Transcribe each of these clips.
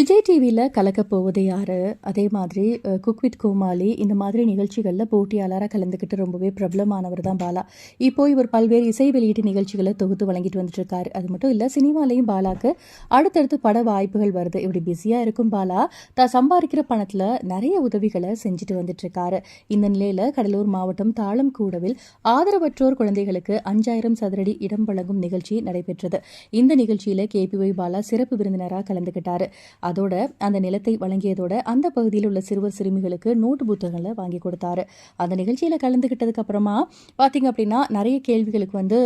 விஜய் டிவியில் கலக்க போவது யார்? அதே மாதிரி குக் வித் கோமாளி இந்த மாதிரி நிகழ்ச்சிகளில் போட்டியாளராக கலந்துக்கிட்டு ரொம்பவே பிரபலமானவர் தான் பாலா. இப்போ இவர் பல்வேறு இசை வெளியீட்டு நிகழ்ச்சிகளை தொகுத்து வழங்கிட்டு வந்துட்டு இருக்காரு அது மட்டும் இல்லை சினிமாலையும் பாலாக்கு அடுத்தடுத்து பட வாய்ப்புகள் வருது. இப்படி பிஸியாக இருக்கும் பாலா தான் சம்பாதிக்கிற பணத்தில் நிறைய உதவிகளை செஞ்சுட்டு வந்துட்டு இருக்காரு இந்த நிலையில் கடலூர் மாவட்டம் தாளம் கூடவில் ஆதரவற்றோர் குழந்தைகளுக்கு அஞ்சாயிரம் சதுரடி இடம் வழங்கும் நிகழ்ச்சி நடைபெற்றது. இந்த நிகழ்ச்சியில் கேபிஒய் பாலா சிறப்பு விருந்தினராக கலந்துக்கிட்டாரு அதோட அந்த நிலத்தை வழங்கியதோட அந்த பகுதியில் உள்ள சிறுவர் சிறுமிகளுக்கு நோட்டு புத்தகங்களை வாங்கி கொடுத்தாரு. அந்த நிகழ்ச்சியில் கலந்துக்கிட்டதுக்கு அப்புறமா பார்த்தீங்க அப்படின்னா நிறைய கேள்விகளுக்கு வந்து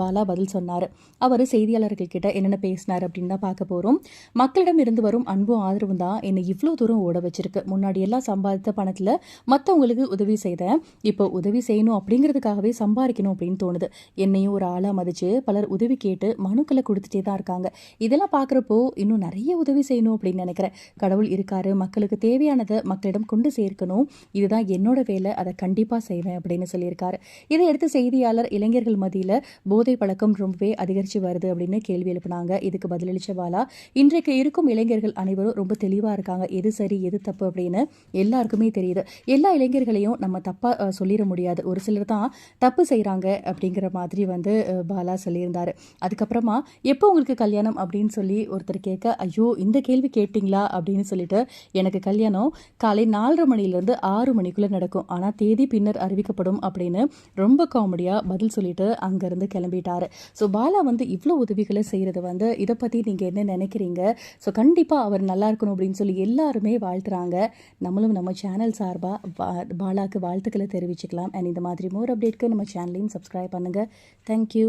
பாலா பதில் சொன்னார். அவர் செய்தியாளர்கள் கிட்ட என்னென்ன பேசினார் அப்படின்னு தான் பார்க்க போகிறோம் மக்களிடம் இருந்து வரும் அன்பும் ஆதரவும் தான் என்னை இவ்வளோ தூரம் ஓட வச்சிருக்கு. முன்னாடி எல்லாம் சம்பாதித்த பணத்தில் மற்றவங்களுக்கு உதவி செய்தேன். இப்போ உதவி செய்யணும் அப்படிங்கிறதுக்காகவே சம்பாதிக்கணும் அப்படின்னு தோணுது. என்னையும் ஒரு ஆளாக மதிச்சு பலர் உதவி கேட்டு மனுக்களை கொடுத்துட்டே தான் இருக்காங்க. இதெல்லாம் பார்க்குறப்போ இன்னும் நிறைய உதவி செய்யணும் அப்படின்னு நினைக்கிறேன். கடவுள் இருக்காரு மக்களுக்கு தேவையானதை மக்களிடம் கொண்டு சேர்க்கணும். இதுதான் என்னோட வேலை அதை கண்டிப்பாக செய்வேன் அப்படின்னு சொல்லியிருக்காரு. இதை அடுத்து செய்தியாளர் இளைஞர்கள் மத்தியில் போதை பழக்கம் ரொம்பவே அதிகரித்து வருது அப்படின்னு கேள்வி எழுப்பினாங்க. இதுக்கு பதிலளிச்ச பாலா இன்றைக்கு இருக்கும் இளைஞர்கள் அனைவரும் ரொம்ப தெளிவாக இருக்காங்க. எது சரி எது தப்பு அப்படின்னு எல்லாருக்குமே தெரியுது. எல்லா இளைஞர்களையும் நம்ம தப்பாக சொல்லிட முடியாது. ஒரு சிலர் தான் தப்பு செய்கிறாங்க அப்படிங்கிற மாதிரி வந்து பாலா சொல்லியிருந்தாரு. அதுக்கப்புறமா எப்போ உங்களுக்கு கல்யாணம் அப்படின்னு சொல்லி ஒருத்தர் கேட்க ஐயோ இந்த கேள்வி கேட்டிங்களா அப்படின்னு சொல்லிட்டு எனக்கு கல்யாணம் காலை நாலரை மணிலேருந்து ஆறு மணிக்குள்ளே நடக்கும். ஆனால் தேதி பின்னர் அறிவிக்கப்படும் அப்படின்னு ரொம்ப காமெடியாக பதில் சொல்லிட்டு அங்கேருந்து கிளம்பிட்டாரு. ஸோ பாலா வந்து இவ்வளோ உதவிகளை செய்கிறது வந்து இதை பற்றி நீங்கள் என்ன நினைக்கிறீங்க? ஸோ கண்டிப்பாக அவர் நல்லா இருக்கணும் அப்படின்னு சொல்லி எல்லாருமே வாழ்த்துறாங்க. நம்மளும் நம்ம சேனல் சார்பாக பாலாக்கு வாழ்த்துக்களை தெரிவிச்சுக்கலாம். அண்ட் இந்த மாதிரி மோர் அப்டேட்க்கு நம்ம சேனலையும் சப்ஸ்கிரைப் பண்ணுங்கள் தேங்க்யூ